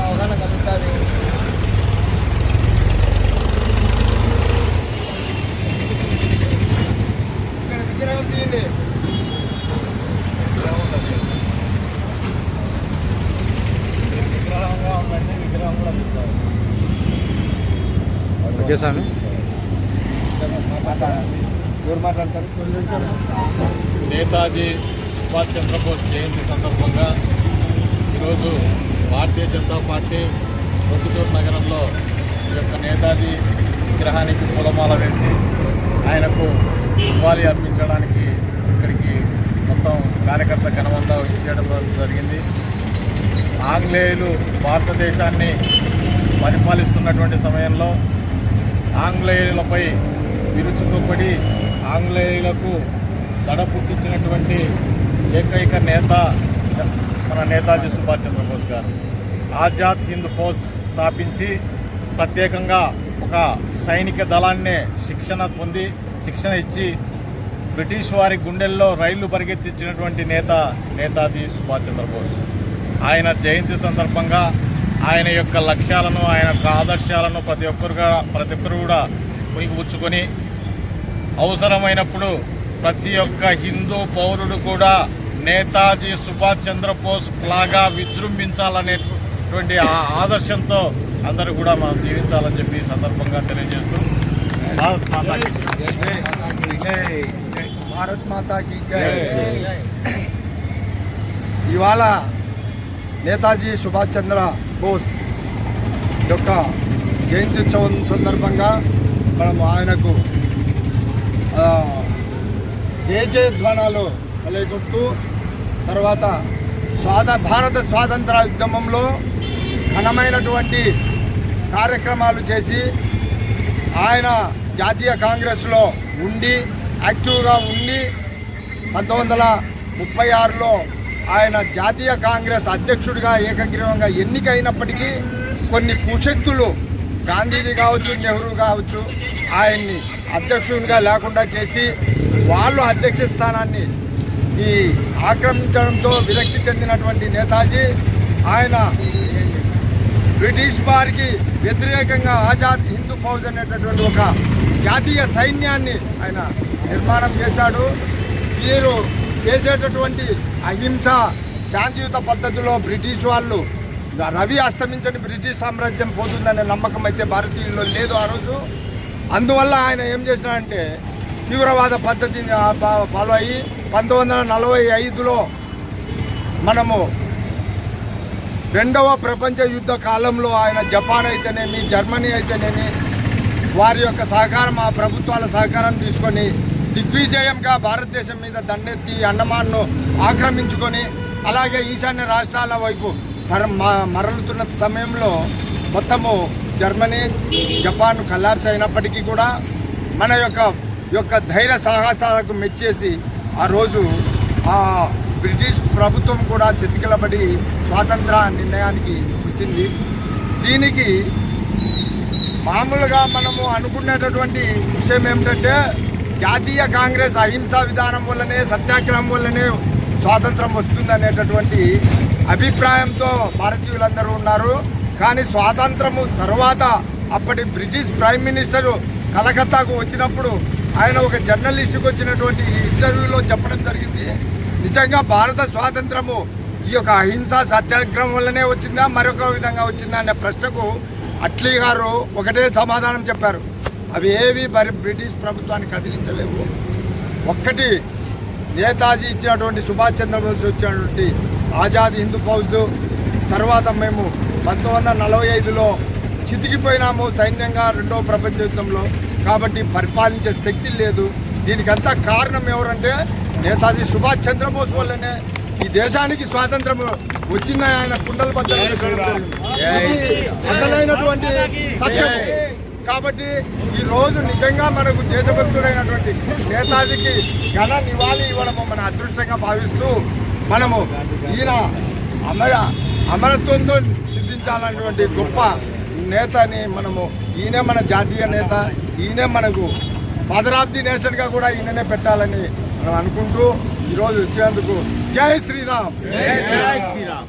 అవగాహన కలుగుతుంది ఇక్కడ విగ్రహం తీయండి విగ్రహంగా ఉందండి విగ్రహం కూడా తీస్తారు ఓకే స్వామి. ఎవరు మాట్లాడతారు? నేతాజీ సుభాష్ చంద్రబోస్ జయంతి సందర్భంగా ఈరోజు భారతీయ జనతా పార్టీ ప్రొద్దుటూరు నగరంలో ఈ యొక్క నేతాజీ విగ్రహానికి పూలమాల వేసి ఆయనకు నివాళి అర్పించడానికి ఇక్కడికి మొత్తం కార్యకర్త ఘనమంతా ఇచ్చేయడం జరిగింది. ఆంగ్లేయులు భారతదేశాన్ని పరిపాలిస్తున్నటువంటి సమయంలో ఆంగ్లేయులపై విరుచుకుపడి ఆంగ్లేయులకు దడ పుట్టించినటువంటి ఏకైక నేత మన నేతాజీ సుభాష్ చంద్రబోస్ గారు. ఆజాద్ హింద్ ఫోర్స్ స్థాపించి ప్రత్యేకంగా ఒక సైనిక దళాన్నే శిక్షణ పొంది శిక్షణ ఇచ్చి బ్రిటిష్ వారి గుండెల్లో రైళ్ళు పరిగెత్తించినటువంటి నేత నేతాజీ సుభాష్ చంద్రబోస్. ఆయన జయంతి సందర్భంగా ఆయన యొక్క లక్ష్యాలను ఆయన యొక్క ఆదర్శాలను ప్రతి ఒక్కరుగా ప్రతి ఒక్కరు కూడా పుణికిపుచ్చుకొని అవసరమైనప్పుడు ప్రతి ఒక్క హిందూ పౌరుడు కూడా నేతాజీ సుభాష్ చంద్రబోస్ లాగా విజృంభించాలనేటువంటి ఆ ఆదర్శంతో అందరూ కూడా మనం జీవించాలని చెప్పి ఈ సందర్భంగా తెలియజేస్తూ భారత్ మాతాకి ఇవాళ నేతాజీ సుభాష్ చంద్ర బోస్ యొక్క జయంతి ఉత్సవం సందర్భంగా మనం ఆయనకు జేజే జయ జయధ్వానాలు తర్వాత స్వాత భారత స్వాతంత్ర ఉద్యమంలో ఘనమైనటువంటి కార్యక్రమాలు చేసి ఆయన జాతీయ కాంగ్రెస్లో ఉండి యాక్టివ్గా ఉండి పంతొమ్మిది వందల ముప్పై ఆరులో ఆయన జాతీయ కాంగ్రెస్ అధ్యక్షుడిగా ఏకగ్రీవంగా ఎన్నికైనప్పటికీ కొన్ని కుశక్తులు గాంధీజీ కావచ్చు నెహ్రూ కావచ్చు ఆయన్ని అధ్యక్షునిగా లేకుండా చేసి వాళ్ళు అధ్యక్ష స్థానాన్ని ఈ ఆక్రమించడంతో విరక్తి చెందినటువంటి నేతాజీ ఆయన బ్రిటిష్ వారికి వ్యతిరేకంగా ఆజాద్ హిందూ ఫౌజ్ అనేటటువంటి ఒక జాతీయ సైన్యాన్ని ఆయన నిర్మాణం చేశాడు. వీరు చేసేటటువంటి అహింస శాంతియుత పద్ధతిలో బ్రిటిష్ వాళ్ళు రవి అస్తమించని బ్రిటిష్ సామ్రాజ్యం పోతుందనే నమ్మకం అయితే భారతీయుల్లో లేదు ఆ రోజు. అందువల్ల ఆయన ఏం చేసినాడంటే తీవ్రవాద పద్ధతిని ఫాలో అయ్యి పంతొమ్మిది వందల నలభై ఐదులో మనము రెండవ ప్రపంచ యుద్ధ కాలంలో ఆయన జపాన్ అయితేనేమి జర్మనీ అయితేనేమి వారి యొక్క సహకారం ఆ ప్రభుత్వాల సహకారం తీసుకొని దిగ్విజయంగా భారతదేశం మీద దండెత్తి అండమాన్ను ఆక్రమించుకొని అలాగే ఈశాన్య రాష్ట్రాల వైపు మర- మ- మరలుతున్న సమయంలో మొత్తము జర్మనీ జపాన్ కలాప్స్ అయినప్పటికీ కూడా మన యొక్క యొక్క ధైర్య సాహసాలకు మెచ్చేసి ఆ రోజు ఆ బ్రిటిష్ ప్రభుత్వం కూడా చితికిలబడి స్వాతంత్ర నిర్ణయానికి వచ్చింది. దీనికి మామూలుగా మనము అనుకునేటటువంటి విషయం ఏమిటంటే జాతీయ కాంగ్రెస్ అహింసా విధానం వల్లనే సత్యాగ్రహం వల్లనే స్వాతంత్రం వస్తుంది అనేటటువంటి అభిప్రాయంతో భారతీయులందరూ ఉన్నారు. కానీ స్వాతంత్రము తర్వాత అప్పటి బ్రిటిష్ ప్రైమ్ మినిస్టరు కలకత్తాకు వచ్చినప్పుడు ఆయన ఒక జర్నలిస్ట్కి వచ్చినటువంటి ఇంటర్వ్యూలో చెప్పడం జరిగింది. నిజంగా భారత స్వాతంత్రము ఈ యొక్క అహింసా సత్యాగ్రహం వల్లనే వచ్చిందా? మరొక విధంగా వచ్చిందా అనే ప్రశ్నకు అట్లీ గారు ఒకటే సమాధానం చెప్పారు. అవి ఏవి మరి బ్రిటిష్ ప్రభుత్వాన్ని కదిలించలేవు. ఒక్కటి నేతాజీ ఇచ్చినటువంటి సుభాష్ చంద్రబోస్ ఇచ్చినటువంటి ఆజాద్ హిందూ ఫౌజ్ తర్వాత మేము పంతొమ్మిది వందల నలభై ఐదులో చితికిపోయినాము సైన్యంగా రెండవ ప్రపంచ యుద్ధంలో కాబట్టి పరిపాలించే శక్తి లేదు. దీనికంతా కారణం ఎవరంటే నేతాజీ సుభాష్ చంద్రబోస్ వల్లనే ఈ దేశానికి స్వాతంత్రం వచ్చిందని ఆయన కుండల అసలైనటువంటి సత్యం. కాబట్టి ఈ రోజు నిజంగా మనకు దేశభక్తుడైనటువంటి నేతాజీకి ఘన నివాళి ఇవ్వడము మన అదృష్టంగా భావిస్తూ మనము ఈయన అమర అమరత్వంతో సిద్ధించాలన్నటువంటి గొప్ప నేతని మనము ఈయనే మన జాతీయ నేత ఈయనే మనకు ఫాదర్ ఆఫ్ ది నేషన్గా కూడా ఈయననే పెట్టాలని మనం అనుకుంటూ ఈరోజు వచ్చేందుకు జై శ్రీరామ్. జై శ్రీరామ్.